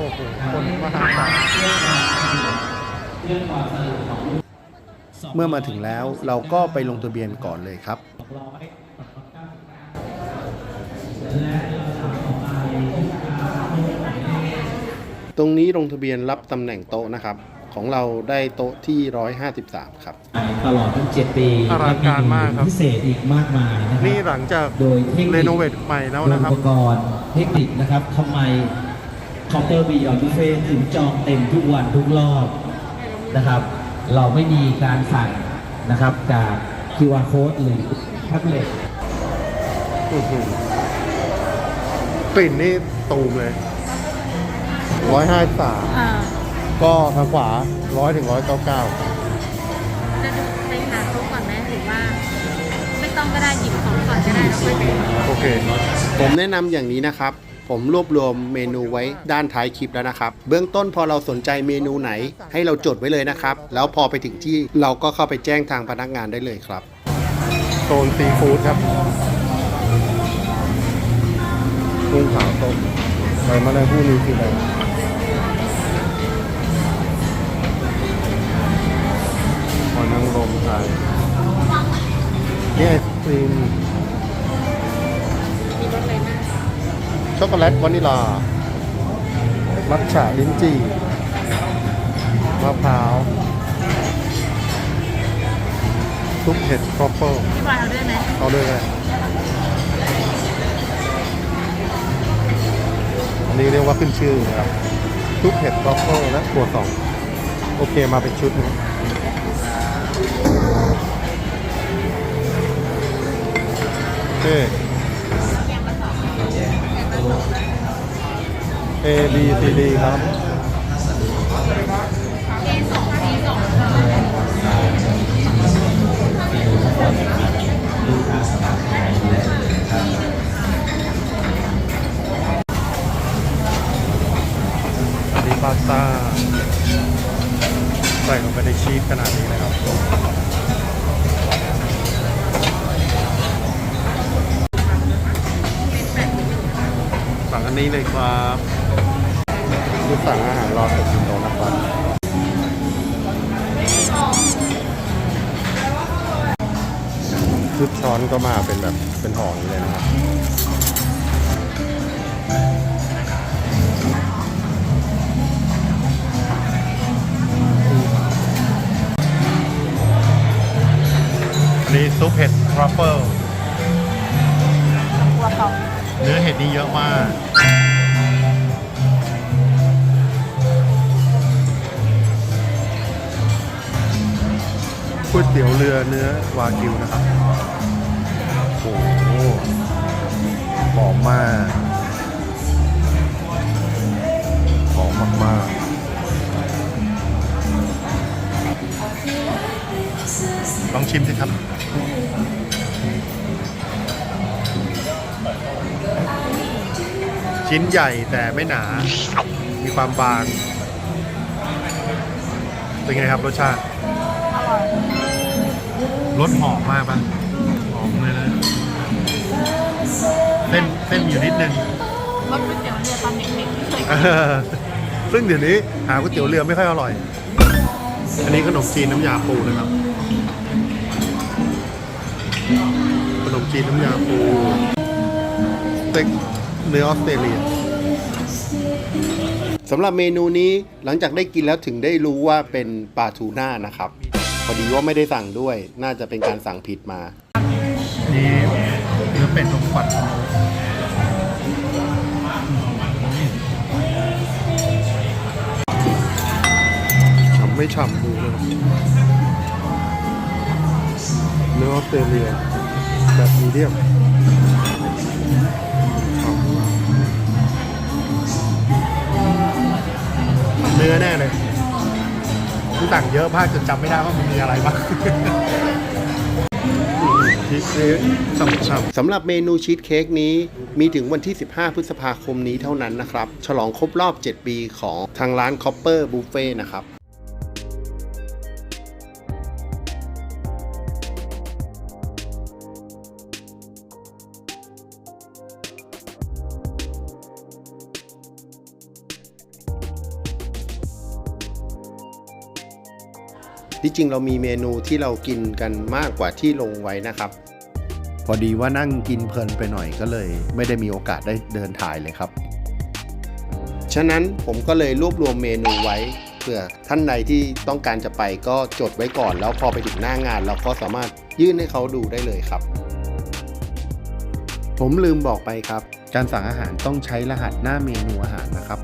อ้โหคนมหาศาลเมื่อมาถึงแล้วเราก็ไปลงทะเบียนก่อนเลยครับ ตรงนี้ลงทะเบียนรับตำแหน่งโต๊ะนะครับ ของเราได้โต๊ะที่ 153 ครับ ตลอดทั้ง7ปีอลังการมากครับ พิเศษอีกมากมายนะครับนี่หลังจากโดยเทคนิคเรโนเวทใหม่แล้วนะครับอุปกรณ์เทคนิคนะครับทำไม เคาน์เตอร์บีออนบุฟเฟ่ถึงจองเต็มทุกวันทุกรอบนะครับ เราไม่มีการสั่งนะครับจาก QR code หรือแท็บเล็ตอื้อหือกลิ่นนี่ตูมเลยร้อยห้าสามอ่าก็ทางขวาร้อยถึงร้อยเก้าเก้าจะดูไปหาโต๊ะก่อนไหมหรือว่า ไม่ต้องก็ได้หยิบของก่อนก็ได้แล้วค่อยไป โอเค ผมแนะนำอย่างนี้นะครับ ผมรวบรวมเมนูไว้ด้านท้ายคลิปแล้วนะครับ เบื้องต้นพอเราสนใจเมนูไหน ให้เราจดไว้เลยนะครับ แล้วพอไปถึงที่เราก็เข้าไปแจ้งทางพนักงานได้เลยครับโซนซีฟู้ดครับกุ้งขาวต้มใส่มาเลยผู้นี้คืออะไรหอยนางรมไทยนี่ไอศครีมมีรถเลยนะ ช็อกโกแลตวานิลา มัทฉะลิ้นจี่มะพร้าวซุปเห็ดทรัฟเฟิลพี่บอยเอาด้วยไหมเอาด้วยเลยอันนี้เรียกว่าขึ้นชื่อนะครับซุปเห็ดทรัฟเฟิลและถั่วสองโอเคมาเป็นชุดนะโอเค A B C D ครับ อันนี้พาสต้าใส่ลงไปในชีสขนาดนี้เลยครับสั่งอันนี้เลยครับ คือสั่งอาหารรอเสร็จอยู่ตรงนะครับชุดช้อนก็มาเป็นแบบเป็นห่ออย่างนี้เลยนะครับอันนี้ซุปเห็ดทรัฟเฟิลตัวเขาเนื้อเห็ดนี่เยอะมาก ก๋วยเตี๋ยวเรือเนื้อวากิวนะครับโอ้โหหอมมากหอมมากๆลองชิมสิครับชิ้นใหญ่แต่ไม่หนา มีความบาง เป็นไงครับรสชาติ รสหอมมากปะหอมเลยนะเส้นเส้นมีอยู่นิดนึงรถก๋วยเตี๋ยวเรือตอนเด็กๆที่เคยเออซึ่งเดี๋ยวนี้หาก๋วยเตี๋ยวเรือไม่ค่อยอร่อย อันนี้ขนมจีนน้ำยาปูนะครับ ขนมจีนน้ำยาปูสเต็กเนื้อออสเตรเลียสำหรับเมนูนี้หลังจากได้กินแล้วถึงได้รู้ว่าเป็นปลาทูน่านะครับพ อดีว่าไม่ได้สั่งด้วย น่าจะเป็นการสั่งผิดมา นี่เนื้อเป็ดลมควันฉ่ำไม่ฉ่ำดูเลยเนื้อออสเตรเลียแบบมีเดียม สั่งเยอะมากจนจำไม่ได้ว่ามันมีอะไรบ้างชีสำๆสำหรับเมนูชีสเค้กนี้มีถึงวันที่ 15 พฤษภาคมนี้เท่านั้นนะครับ ฉลองครบรอบ 7 ปีของทางร้านคอปเปอร์บุฟเฟ่นะครับ ที่จริงเรามีเมนูที่เรากินกันมากกว่าที่ลงไว้นะครับ พอดีว่านั่งกินเพลินไปหน่อยก็เลย ไม่ได้มีโอกาสได้เดินถ่ายเลยครับ ฉะนั้นผมก็เลยรวบรวมเมนูไว้เผื่อท่านใดที่ต้องการจะไปก็จดไว้ก่อน แล้วพอไปถึงหน้างาน เราก็สามารถยื่นให้เขาดูได้เลยครับ ผมลืมบอกไปครับ การสั่งอาหารต้องใช้รหัสหน้าเมนูอาหารนะครับ